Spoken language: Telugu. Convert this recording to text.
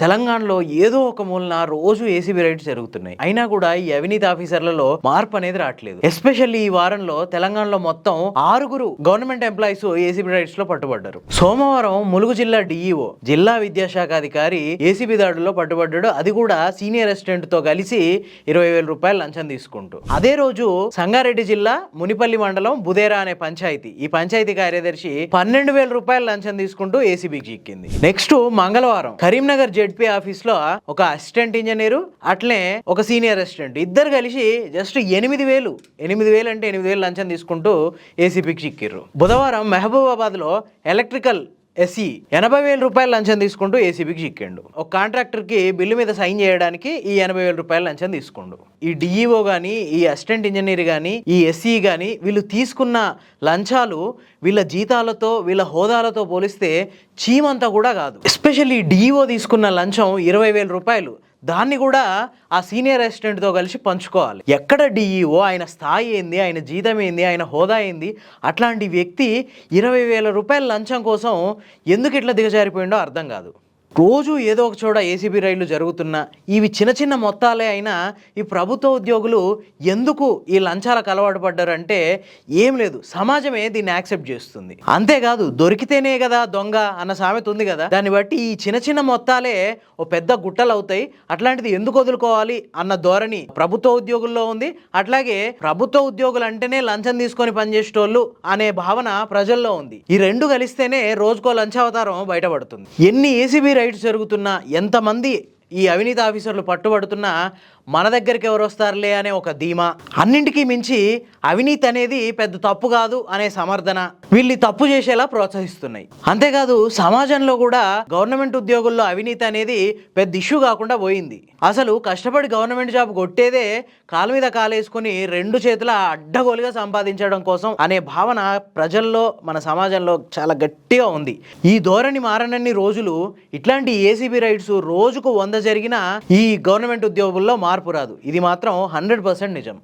తెలంగాణలో ఏదో ఒక మూలన రోజు ఏసీబీ రైడ్స్ జరుగుతున్నాయి. అయినా కూడా ఈ అవినీతి ఆఫీసర్లలో మార్పు అనేది రావట్లేదు. ఎస్పెషల్లీ ఈ వారంలో తెలంగాణలో మొత్తం ఆరుగురు గవర్నమెంట్ ఎంప్లాయీస్ ఏసీబీ రైడ్స్లో పట్టుబడ్డారు. సోమవారం ములుగు జిల్లా డిఈఓ జిల్లా విద్యాశాఖ అధికారి ఏసీబీ దాడుల్లో పట్టుబడ్డాడు. అది కూడా సీనియర్ అసిస్టెంట్తో కలిసి ఇరవై వేల రూపాయలు లంచం తీసుకుంటూ. అదే రోజు సంగారెడ్డి జిల్లా మునిపల్లి మండలం బుదేరా అనే పంచాయతీ ఈ పంచాయతీ కార్యదర్శి పన్నెండు వేల రూపాయలు లంచం తీసుకుంటూ ఏసీబీకి చిక్కింది. నెక్స్ట్ మంగళవారం కరీంనగర్ జెడ్పీ ఆఫీస్లో ఒక అసిస్టెంట్ ఇంజనీర్ అట్లే ఒక సీనియర్ అసిస్టెంట్ ఇద్దరు కలిసి జస్ట్ ఎనిమిది వేలు ఎనిమిది వేలు అంటే ఎనిమిది వేలు లంచం తీసుకుంటూ ఏసీపీకి చిక్కిర్రు. బుధవారం మహబూబాబాద్లో ఎలక్ట్రికల్ ఎస్ఈ ఎనభై వేల రూపాయలు లంచం తీసుకుంటూ ఏసీబీకి చిక్కాడు. ఒక కాంట్రాక్టర్కి బిల్లు మీద సైన్ చేయడానికి ఈ ఎనభై వేల రూపాయలు లంచం తీసుకుండు. ఈ డిఈఓ కానీ ఈ అసిస్టెంట్ ఇంజనీర్ కానీ ఈ ఎస్ఈ కానీ వీళ్ళు తీసుకున్న లంచాలు వీళ్ళ జీతాలతో వీళ్ళ హోదాలతో పోలిస్తే చీమంతా కూడా కాదు. ఎస్పెషల్లీ డిఈఓ తీసుకున్న లంచం ఇరవై వేల రూపాయలు. దాన్ని కూడా ఆ సీనియర్ అసిస్టెంట్తో కలిసి పంచుకోవాలి. ఎక్కడ డిఈఓ ఆయన స్థాయి ఏంది ఆయన జీతం ఏంది ఆయన హోదా ఏంది అట్లాంటి వ్యక్తి ఇరవై వేల రూపాయల లంచం కోసం ఎందుకు ఇట్లా దిగజారిపోయిండో అర్థం కాదు. రోజు ఏదో ఒక చోట ఏసీబీ రైళ్ళు జరుగుతున్నా ఇవి చిన్న చిన్న మొత్తాలే అయినా ఈ ప్రభుత్వ ఉద్యోగులు ఎందుకు ఈ లంచాలకు అలవాటు పడ్డారంటే ఏం లేదు సమాజమే దీన్ని యాక్సెప్ట్ చేస్తుంది. అంతేకాదు దొరికితేనే కదా దొంగ అన్న సామెత ఉంది కదా. దాన్ని బట్టి ఈ చిన్న చిన్న మొత్తాలే ఓ పెద్ద గుట్టలు అవుతాయి అట్లాంటిది ఎందుకు వదులుకోవాలి అన్న ధోరణి ప్రభుత్వ ఉద్యోగుల్లో ఉంది. అట్లాగే ప్రభుత్వ ఉద్యోగులు అంటేనే లంచం తీసుకొని పనిచేసేటోళ్ళు అనే భావన ప్రజల్లో ఉంది. ఈ రెండు కలిస్తేనే రోజుకో లంచావతారం బయటపడుతుంది. ఎన్ని ఏసీబీ రైడ్స్ జరుగుతున్నా ఎంతమంది ఈ అవినీతి ఆఫీసర్లు పట్టుబడుతున్నా మన దగ్గరికి ఎవరు వస్తారులే అనే ఒక ధీమా. అన్నింటికీ మించి అవినీతి అనేది పెద్ద తప్పు కాదు అనే సమర్థన వీళ్ళు తప్పు చేసేలా ప్రోత్సహిస్తున్నాయి. అంతేకాదు సమాజంలో కూడా గవర్నమెంట్ ఉద్యోగుల్లో అవినీతి అనేది పెద్ద ఇష్యూ కాకుండా పోయింది. అసలు కష్టపడి గవర్నమెంట్ జాబ్ కొట్టేదే కాలు మీద కాలేసుకుని రెండు చేతుల అడ్డగోలుగా సంపాదించడం కోసం అనే భావన ప్రజల్లో మన సమాజంలో చాలా గట్టిగా ఉంది. ఈ ధోరణి మారనన్ని రోజులు ఇట్లాంటి ఏసీబీ రైడ్స్ రోజుకు వంద జరిగినా ఈ గవర్నమెంట్ ఉద్యోగుల్లో మార్పు రాదు. ఇది మాత్రం హండ్రెడ్ పర్సెంట్ నిజం.